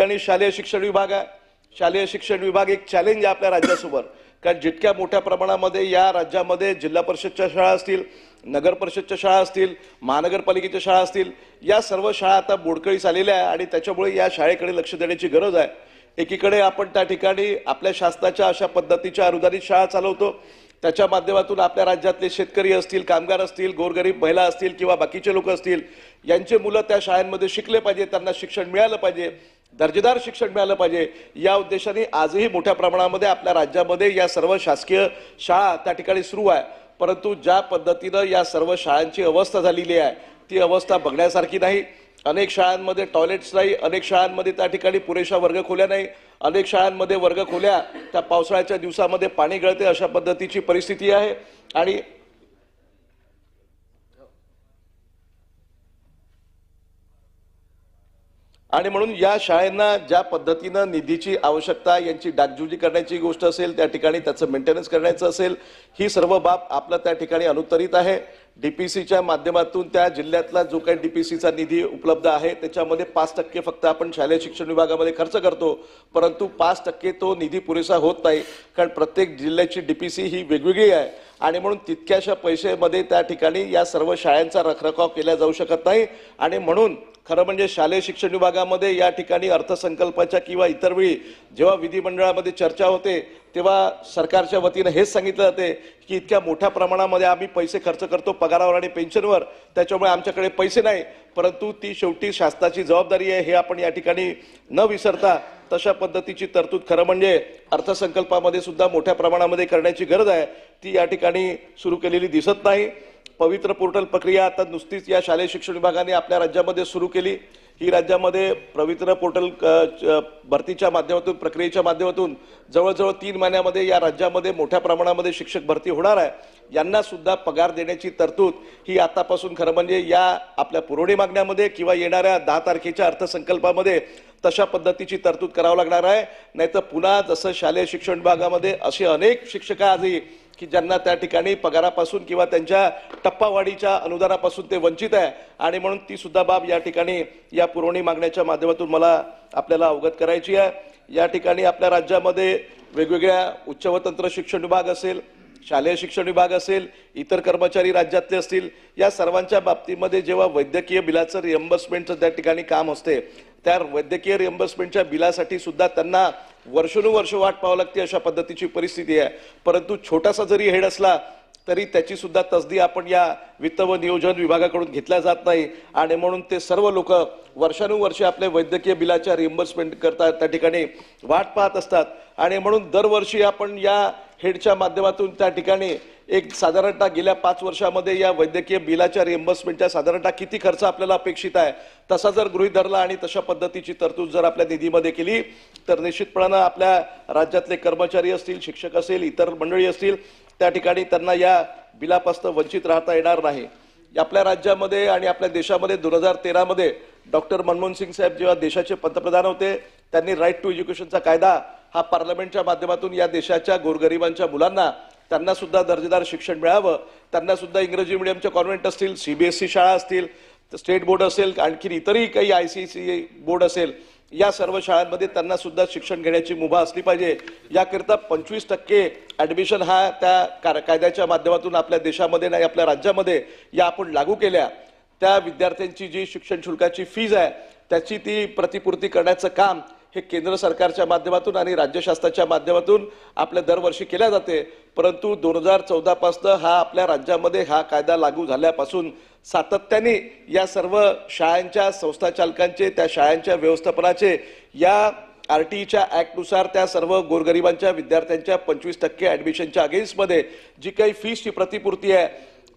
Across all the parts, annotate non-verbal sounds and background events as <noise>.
ठिकाणी शालेय शिक्षण विभाग आहे. शालेय शिक्षण विभाग एक चॅलेंज आहे आपल्या राज्यासमोर. कारण जितक्या मोठ्या प्रमाणामध्ये या राज्यामध्ये जिल्हा परिषदच्या शाळा असतील नगर परिषदच्या शाळा असतील महानगरपालिकेच्या शाळा असतील या सर्व शाळा आता बोडकळीस आलेल्या आहे आणि त्याच्यामुळे या शाळेकडे लक्ष देण्याची गरज आहे. एकीकडे आपण त्या ठिकाणी आपल्या शासनाच्या अशा पद्धतीच्या अनुदानित शाळा चालवतो. त्याच्या माध्यमातून आपल्या राज्यातले शेतकरी असतील कामगार असतील गोरगरीब महिला असतील किंवा बाकीचे लोक असतील यांचे मुलं त्या शाळांमध्ये शिकले पाहिजे त्यांना शिक्षण मिळालं पाहिजे. दर्जेदार शिक्षण मिळालं पाहिजे. या उद्देशाने आजही मोठ्या प्रमाणामध्ये आपल्या राज्यामध्ये या सर्व शासकीय शाळा त्या ठिकाणी सुरू आहे. परंतु ज्या पद्धतीनं या सर्व शाळांची अवस्था झालेली आहे ती अवस्था बघण्यासारखी नाही. अनेक शाळांमध्ये टॉयलेट्स नाही अनेक शाळांमध्ये त्या ठिकाणी पुरेशा वर्गखोल्या नाही अनेक शाळांमध्ये वर्गखोल्या त्या पावसाळ्याच्या दिवसामध्ये पाणी गळते अशा पद्धतीची परिस्थिती आहे. आणि आणि म्हणून या शाळांना ज्या पद्धतीनं निधीची आवश्यकता यांची डागजुजी करण्याची गोष्ट असेल त्या ठिकाणी त्याचं मेंटेनन्स करण्याचं असेल ही सर्व बाब आपलं त्या ठिकाणी अनुत्तरित आहे. डीपीसीच्या माध्यमातून त्या जिल्ह्यातला जो काही डीपीसीचा निधी उपलब्ध आहे त्याच्यामध्ये पाच टक्के फक्त आपण शालेय शिक्षण विभागामध्ये खर्च करतो परंतु पाच टक्के तो निधी पुरेसा होत नाही कारण प्रत्येक जिल्ह्याची डीपीसी ही वेगवेगळी आहे. आणि म्हणून तितक्याशा पैशामध्ये त्या ठिकाणी या सर्व शाळांचा रखरखाव केला जाऊ शकत नाही. आणि म्हणून खरं म्हणजे शालेय शिक्षण विभागामध्ये या ठिकाणी अर्थसंकल्पाच्या किंवा इतर वेळी जेव्हा विधिमंडळामध्ये चर्चा होते तेव्हा सरकारच्या वतीनं हेच सांगितलं जाते की इतक्या मोठ्या प्रमाणामध्ये आम्ही पैसे खर्च करतो पगारावर आणि पेन्शनवर. त्याच्यामुळे आमच्याकडे पैसे नाही. परंतु ती शेवटी शासनाची जबाबदारी आहे हे आपण या ठिकाणी न विसरता तशा पद्धतीची तरतूद खरं म्हणजे अर्थसंकल्पामध्ये सुद्धा मोठ्या प्रमाणामध्ये करण्याची गरज आहे. ती या ठिकाणी सुरू केलेली दिसत नाही. पवित्र पोर्टल प्रक्रिया आता नुसतीच या शालेय शिक्षण विभागाने आपल्या राज्यामध्ये सुरू केली. ही राज्यामध्ये पवित्र पोर्टल च- भरतीच्या माध्यमातून प्रक्रियेच्या माध्यमातून जवळजवळ तीन महिन्यामध्ये या राज्यामध्ये मोठ्या प्रमाणामध्ये शिक्षक भरती होणार आहे. यांना सुद्धा पगार देण्याची तरतूद ही आतापासून खरं म्हणजे या आपल्या पुरवणी मागण्यामध्ये किंवा येणाऱ्या दहा तारखेच्या अर्थसंकल्पामध्ये तशा पद्धतीची तरतूद करावं लागणार आहे. नाहीतर पुन्हा जसं शालेय शिक्षण विभागामध्ये असे अनेक शिक्षक आजही की ज्यांना त्या ठिकाणी पगारापासून किंवा त्यांच्या टप्पावाढीच्या अनुदानापासून ते वंचित आहे. आणि म्हणून ती सुद्धा बाब या ठिकाणी या पुरवणी मागण्याच्या माध्यमातून मला आपल्याला अवगत करायची आहे. या ठिकाणी आपल्या राज्यामध्ये वेगवेगळ्या उच्च व तंत्र शिक्षण विभाग असेल शालेय शिक्षण विभाग असेल इतर कर्मचारी राज्यातले असतील या सर्वांच्या बाबतीमध्ये जेव्हा वैद्यकीय बिलाचं रिएम्बर्समेंटचं त्या ठिकाणी काम असते त्या वैद्यकीय रिएम्बर्समेंटच्या बिलासाठी सुद्धा त्यांना वर्षानुवर्ष वाट पाहावं लागते अशा पद्धतीची परिस्थिती आहे. परंतु छोटासा जरी हेड असला तरी त्याची सुद्धा तसदी आपण या वित्त व नियोजन विभागाकडून घेतल्या जात नाही. आणि म्हणून ते सर्व लोक वर्षानुवर्षे आपले वैद्यकीय बिलाच्या रिएम्बर्समेंट करता त्या ठिकाणी वाट पाहत असतात. आणि म्हणून दरवर्षी आपण या हेडच्या माध्यमातून त्या ठिकाणी एक साधारणतः गेल्या पाच वर्षामध्ये या वैद्यकीय बिलाच्या रिएम्बर्समेंटच्या साधारणतः किती खर्च आपल्याला अपेक्षित आहे? तसा जर गृहित धरला आणि तशा पद्धतीची तरतूद जर आपल्या निधीमध्ये केली तर निश्चितपणानं आपल्या राज्यातले कर्मचारी असतील शिक्षक असेल इतर मंडळी असतील त्या ठिकाणी त्यांना या बिलापासून वंचित राहता येणार नाही. आपल्या राज्यामध्ये आणि आपल्या देशामध्ये दोन हजार तेरामध्ये डॉक्टर मनमोहन सिंग साहेब जेव्हा देशाचे पंतप्रधान होते त्यांनी राईट टू एज्युकेशनचा कायदा हा पार्लमेंटच्या माध्यमातून या देशाच्या गोरगरिबांच्या मुलांना त्यांना सुद्धा दर्जेदार शिक्षण मिळावं. त्यांना सुद्धा इंग्रजी मिडियमच्या कॉन्व्हेंट असतील सीबीएसई शाळा असतील स्टेट बोर्ड असेल आणखी इतरही काही आय सी सी बोर्ड असेल या सर्व शाळांमध्ये त्यांना सुद्धा शिक्षण घेण्याची मुभा असली पाहिजे. याकरिता पंचवीस टक्के ऍडमिशन हा त्या कार- कायद्याच्या माध्यमातून आपल्या देशामध्ये नाही आपल्या राज्यामध्ये या आपण लागू केल्या. त्या विद्यार्थ्यांची जी शिक्षण शुल्काची फीज आहे त्याची ती प्रतिपूर्ती करण्याचं काम हे केंद्र सरकारच्या माध्यमातून आणि राज्य शासनाच्या माध्यमातून आपल्या दरवर्षी केल्या जाते. परंतु दोन हजार चौदापासनं हा आपल्या राज्यामध्ये हा कायदा लागू झाल्यापासून सातत्याने या सर्व शाळांच्या संस्था चालकांचे त्या शाळांच्या व्यवस्थापनाचे या आर टीच्या ॲक्टनुसार त्या सर्व गोरगरिबांच्या विद्यार्थ्यांच्या पंचवीस टक्के ॲडमिशनच्या अगेन्स्टमध्ये जी काही फीसची प्रतिपूर्ती आहे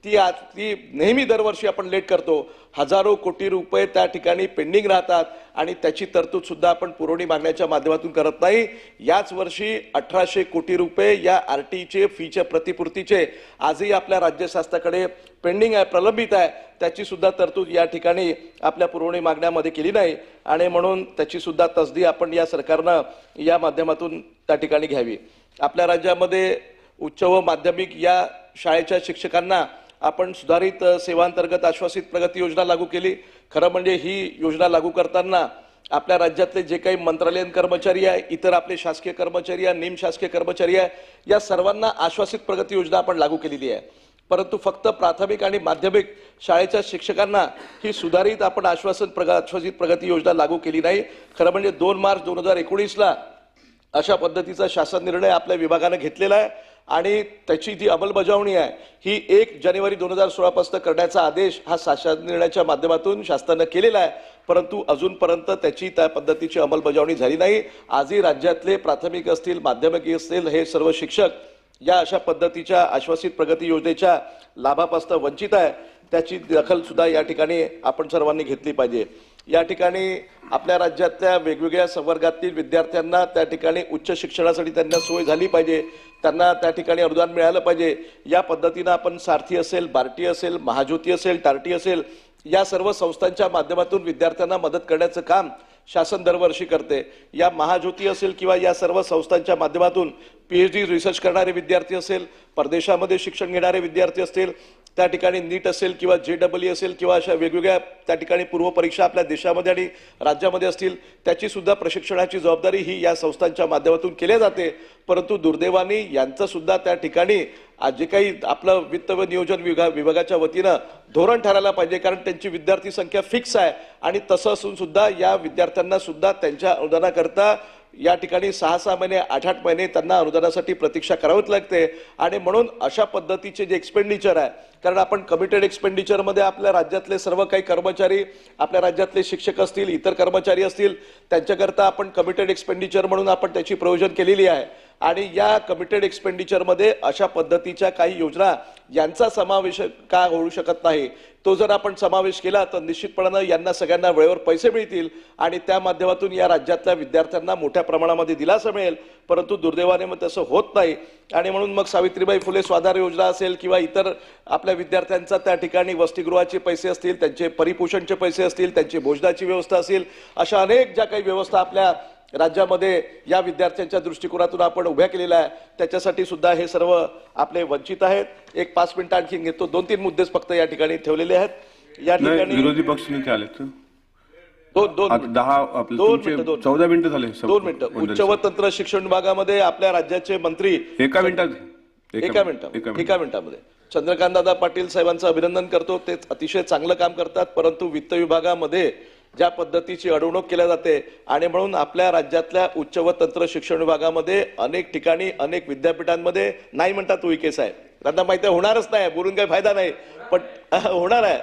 ती आज ती नेहमी दरवर्षी आपण लेट करतो. हजारो कोटी रुपये त्या ठिकाणी पेंडिंग राहतात आणि त्याची तरतूदसुद्धा आपण पुरवणी मागण्याच्या माध्यमातून करत नाही. याच वर्षी अठराशे कोटी रुपये या आर टीचे फीच्या प्रतिपूर्तीचे आजही आपल्या राज्य शासनाकडे पेंडिंग आहे प्रलंबित आहे. त्याची सुद्धा तरतूद या ठिकाणी आपल्या पुरवणी मागण्यामध्ये केली नाही आणि म्हणून त्याची सुद्धा तसदी आपण या सरकारनं या माध्यमातून त्या ठिकाणी घ्यावी. आपल्या राज्यामध्ये उच्च व माध्यमिक या शाळेच्या शिक्षकांना आपण सुधारित सेवांतर्गत आश्वासित प्रगती योजना लागू केली. खरं म्हणजे ही योजना लागू करताना आपल्या राज्यातले जे काही मंत्रालयीन कर्मचारी आहे इतर आपले शासकीय कर्मचारी आहे निमशासकीय कर्मचारी आहे या सर्वांना आश्वासित प्रगती योजना आपण लागू केलेली आहे. परंतु फक्त प्राथमिक आणि माध्यमिक शाळेच्या शिक्षकांना ही सुधारित आपण आश्वासन प्रग आश्वासित प्रगती योजना लागू केली नाही. खरं म्हणजे दोन मार्च दोन हजार एकोणीसला अशा पद्धतीचा शासन निर्णय आपल्या विभागानं घेतलेला आहे. आणि त्याची जी अंमलबजावणी आहे ही एक जानेवारी दोन हजार सोळापासून करण्याचा आदेश हा शासन निर्णयाच्या माध्यमातून शासनानं केलेला आहे. परंतु अजूनपर्यंत त्याची त्या पद्धतीची अंमलबजावणी झाली नाही. आजही राज्यातले प्राथमिक असतील माध्यमिक असतील हे सर्व शिक्षक या अशा पद्धतीच्या आश्वासित प्रगती योजनेच्या लाभापासून वंचित आहे. त्याची दखलसुद्धा या ठिकाणी आपण सर्वांनी घेतली पाहिजे. या ठिकाणी आपल्या राज्यातल्या वेगवेगळ्या संवर्गातील विद्यार्थ्यांना त्या ठिकाणी उच्च शिक्षणासाठी त्यांना सोय झाली पाहिजे. त्यांना त्या ठिकाणी अनुदान मिळालं पाहिजे. या पद्धतीनं आपण सारथी असेल बार्टी असेल महाज्योती असेल टार्टी असेल या सर्व संस्थांच्या माध्यमातून विद्यार्थ्यांना मदत करण्याचं काम शासन दरवर्षी करते. या महाज्योती असेल किंवा या सर्व संस्थांच्या माध्यमातून पी एच डी रिसर्च करणारे विद्यार्थी असेल परदेशामध्ये शिक्षण घेणारे विद्यार्थी असतील त्या ठिकाणी नीट असेल किंवा जे डबल ई असेल किंवा अशा वेगवेगळ्या त्या ठिकाणी पूर्वपरीक्षा आपल्या देशामध्ये आणि राज्यामध्ये असतील त्याचीसुद्धा प्रशिक्षणाची जबाबदारी ही या संस्थांच्या माध्यमातून केली जाते. परंतु दुर्दैवाने यांचंसुद्धा त्या ठिकाणी जे काही आपलं वित्त व नियोजन विभाग विभागाच्या वतीनं धोरण ठरायला पाहिजे कारण त्यांची विद्यार्थी संख्या फिक्स आहे आणि तसं असून सुद्धा या विद्यार्थ्यांना सुद्धा त्यांच्या अनुदानाकरता या ठिकाणी सहा सहा महिने आठ आठ महिने त्यांना अनुदानासाठी प्रतीक्षा करावीच लागते. आणि म्हणून अशा पद्धतीचे जे एक्सपेंडिचर आहे कारण आपण कमिटेड एक्सपेंडिचरमध्ये आपल्या राज्यातले सर्व काही कर्मचारी आपल्या राज्यातले शिक्षक असतील इतर कर्मचारी असतील त्यांच्याकरता आपण कमिटेड एक्सपेंडिचर म्हणून आपण त्याची प्रयोजन केलेली आहे. आणि या कमिटेड एक्सपेंडिचरमध्ये अशा पद्धतीच्या काही योजना यांचा समावेश का होऊ शकत नाही? तो जर आपण समावेश केला तर निश्चितपणानं यांना सगळ्यांना वेळेवर पैसे मिळतील आणि त्या माध्यमातून या राज्यातल्या विद्यार्थ्यांना मोठ्या प्रमाणामध्ये दिलासा मिळेल. परंतु दुर्दैवाने मग तसं होत नाही. आणि म्हणून मग सावित्रीबाई फुले स्वाधार योजना असेल किंवा इतर आपल्या विद्यार्थ्यांचा त्या ठिकाणी वसतिगृहाचे पैसे असतील त्यांचे परिपोषणचे पैसे असतील त्यांची भोजनाची व्यवस्था असेल अशा अनेक ज्या काही व्यवस्था आपल्या राज्यामध्ये या विद्यार्थ्यांच्या दृष्टिकोनातून आपण उभ्या केलेल्या आहे त्याच्यासाठी सुद्धा हे सर्व आपले वंचित आहेत. एक पाच मिनिटं आणखी घेतो. दोन तीन मुद्देच फक्त या ठिकाणी ठेवलेले आहेत. या ठिकाणी विरोधी पक्ष नेते आलेत. दोन दोन दहा दोन मिनिटं. चौदा मिनिटं झाले दोन मिनिटं. उच्च. व तंत्र शिक्षण विभागामध्ये आपल्या राज्याचे मंत्री एका मिनिटात. एका मिनिटात एका मिनिटामध्ये. चंद्रकांत दादा पाटील साहेबांचं अभिनंदन करतो. ते अतिशय चांगलं काम करतात परंतु वित्त विभागामध्ये ज्या पद्धतीची अडवणूक केल्या जाते आणि म्हणून आपल्या राज्यातल्या उच्च व तंत्र शिक्षण विभागामध्ये अनेक ठिकाणी अनेक विद्यापीठांमध्ये नाही म्हणतात उईके साहेब. त्यांना माहिती आहे, होणारच नाही बोलून काही फायदा नाही. पण <laughs> होणार आहे.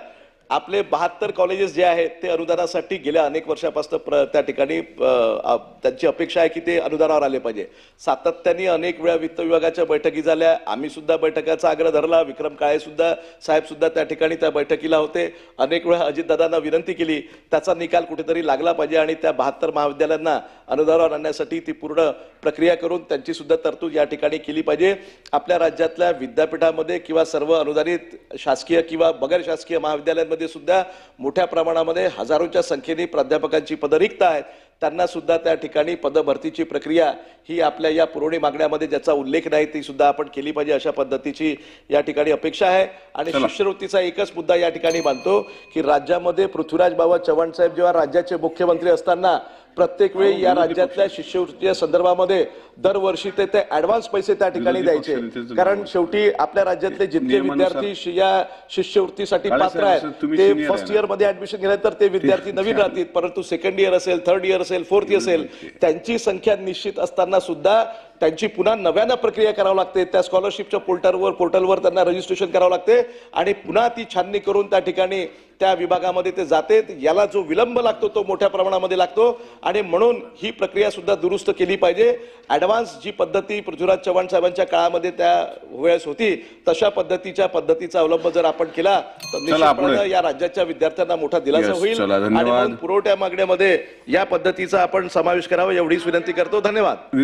आपले बहात्तर कॉलेजेस जे आहेत ते अनुदानासाठी गेल्या अनेक वर्षापासून प्र त्या ठिकाणी त्यांची अपेक्षा आहे की ते अनुदानावर आले पाहिजे. सातत्याने अनेक वेळा वित्त विभागाच्या बैठकी झाल्या. आम्ही सुद्धा बैठकाचा आग्रह धरला. विक्रम काळेसुद्धा साहेबसुद्धा त्या ठिकाणी त्या बैठकीला होते. अनेक वेळा अजितदादांना विनंती केली त्याचा निकाल कुठेतरी लागला पाहिजे आणि त्या बहात्तर महाविद्यालयांना अनुदानावर आणण्यासाठी ती पूर्ण प्रक्रिया करून त्यांची सुद्धा तरतूद या ठिकाणी केली पाहिजे. आपल्या राज्यातल्या विद्यापीठामध्ये किंवा सर्व अनुदानित शासकीय किंवा बगैर शासकीय महाविद्यालयांमध्ये सुद्धा मोठ्या प्रमाणामध्ये हजारोच्या संख्येने प्राध्यापकांची पदं रिक्त आहेत. त्यांना सुद्धा त्या ठिकाणी पदभरतीची प्रक्रिया ही आपल्या या पुरवणी मागण्यामध्ये ज्याचा उल्लेख नाही ती सुद्धा आपण केली पाहिजे अशा पद्धतीची या ठिकाणी अपेक्षा आहे. आणि शिष्यवृत्तीचा एकच मुद्दा या ठिकाणी मानतो की राज्यामध्ये पृथ्वीराज बाबा चव्हाण साहेब जेव्हा राज्याचे मुख्यमंत्री असताना प्रत्येक वेळी या राज्यातल्या शिष्यवृत्तीच्या संदर्भामध्ये दरवर्षी ते ते ऍडव्हान्स पैसे त्या ठिकाणी द्यायचे. कारण शेवटी आपल्या राज्यातले जितके विद्यार्थी या शिष्यवृत्तीसाठी पात्र आहेत ते फर्स्ट? इयरमध्ये ऍडमिशन घेतलं तर ते विद्यार्थी नवीन राहतील परंतु सेकंड इयर असेल थर्ड इयर असेल फोर्थ इयर असेल त्यांची संख्या निश्चित असताना सुद्धा त्यांची पुन्हा नव्यानं प्रक्रिया करावी लागते. त्या स्कॉलरशिपच्या पोर्टलवर पोर्टलवर त्यांना रजिस्ट्रेशन करावं लागते. आणि पुन्हा ती छाननी करून त्या ठिकाणी त्या विभागामध्ये ते जाते. याला जो विलंब लागतो तो मोठ्या प्रमाणामध्ये लागतो. आणि म्हणून ही प्रक्रिया सुद्धा दुरुस्त केली पाहिजे. ऍडव्हान्स जी पद्धती पृथ्वीराज चव्हाण साहेबांच्या काळामध्ये त्या वेळेस होती तशा पद्धतीच्या पद्धतीचा अवलंब जर आपण केला तर. या राज्याच्या विद्यार्थ्यांना मोठा दिलासा होईल. आणि पुरवठ्या मागण्यामध्ये या पद्धतीचा आपण समावेश करावा एवढीच विनंती करतो. धन्यवाद.